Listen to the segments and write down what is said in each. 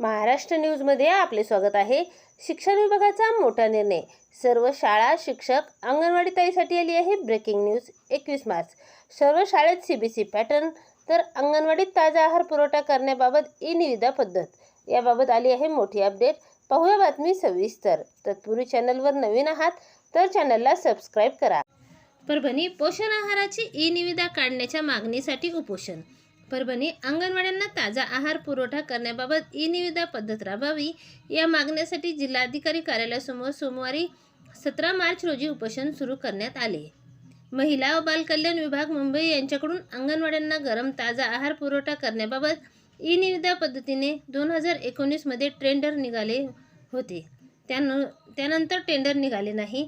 महाराष्ट्र न्यूजमध्ये आपले स्वागत आहे. शिक्षण विभागाचा मोठा निर्णय. सर्व शाळा शिक्षक अंगणवाडी ताईसाठी आली आहे ब्रेकिंग न्यूज एकवीस मार्च. सर्व शाळेत सी बी सी पॅटर्न तर अंगणवाडीत ताजा आहार पुरवठा करण्याबाबत ई निविदा पद्धत. याबाबत आली आहे मोठी अपडेट पाहूया बातमी सविस्तर. तत्पूर्वी चॅनलवर नवीन आहात तर चॅनलला सबस्क्राईब करा. परभणी पोषण आहाराची ई निविदा काढण्याच्या मागणीसाठी उपोषण. परभणी अंगणवाड्यांना ताजा आहार पुरवठा करण्याबाबत ई निविदा पद्धत राबवावी या मागण्यासाठी जिल्हाधिकारी कार्यालयासमोर सोमवारी सतरा मार्च रोजी उपोषण सुरू करण्यात आले. महिला व बालकल्याण विभाग मुंबई यांच्याकडून अंगणवाड्यांना गरम ताजा आहार पुरवठा करण्याबाबत ई निविदा पद्धतीने दोन हजार एकोणीसमध्ये टेंडर निघाले होते. त्यानु त्यानंतर टेंडर निघाले नाही.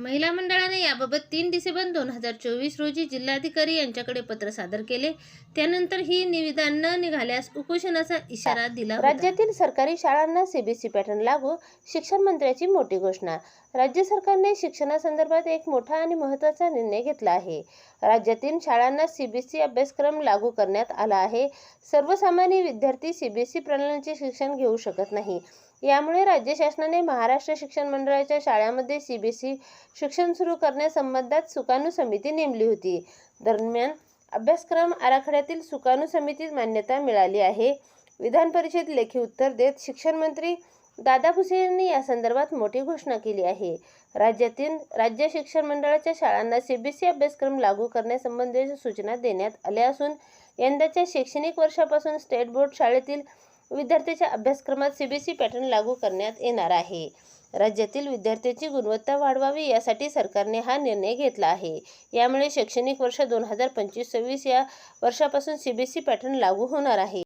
महिला मंडळाने याबाबत तीन डिसेंबर दोन हजार चोवीस रोजी जिल्हाधिकारी यांच्याकडे पत्र सादर केले. त्यानंतर ही निविदा न निघाल्यास उपोषणाचा इशारा दिला राज्यातील सरकारी शाळांना सीबीएसई पॅटर्न लागू शिक्षण मंत्र्याची मोठी घोषणा. राज्य सरकारने शिक्षणासंदर्भात एक मोठा आणि महत्त्वाचा निर्णय घेतला आहे. राज्यातील शाळांना सीबीएसई अभ्यासक्रम लागू करण्यात आला आहे. सर्वसामान्य विद्यार्थी सीबीएसई प्रणालीचे शिक्षण घेऊ शकत नाही. यामुळे राज्य शासनाने महाराष्ट्र शिक्षण मंडळाच्या शाळांमध्ये सीबीएसई शिक्षण सुरू करण्यासंबंधात सुकाणू समिती नेमली होती. दरम्यान अभ्यासक्रम आराखड्यातील सुकाणू समितीत मान्यता मिळाली आहे. विधान परिषद लेखी उत्तर देत शिक्षण मंत्री दादा भुसे यांनी या संदर्भात मोठी घोषणा केली आहे. राज्यातील राज्य शिक्षण मंडळाच्या शाळांना सीबीएसई अभ्यासक्रम लागू करण्यासंबंधीच्या सूचना देण्यात आल्या असून यंदाच्या शैक्षणिक वर्षापासून स्टेट बोर्ड शाळेतील विद्यार्थ्याच्या अभ्यासक्रमात सीबीएसई पॅटर्न लागू करण्यात येणार आहे. राज्यातील विद्यार्थ्यांची गुणवत्ता वाढवावी यासाठी सरकारने हा निर्णय घेतला आहे. यामुळे शैक्षणिक वर्ष दोन हजार पंचवीस सव्वीस या वर्षापासून सीबीएसई पॅटर्न लागू होणार आहे.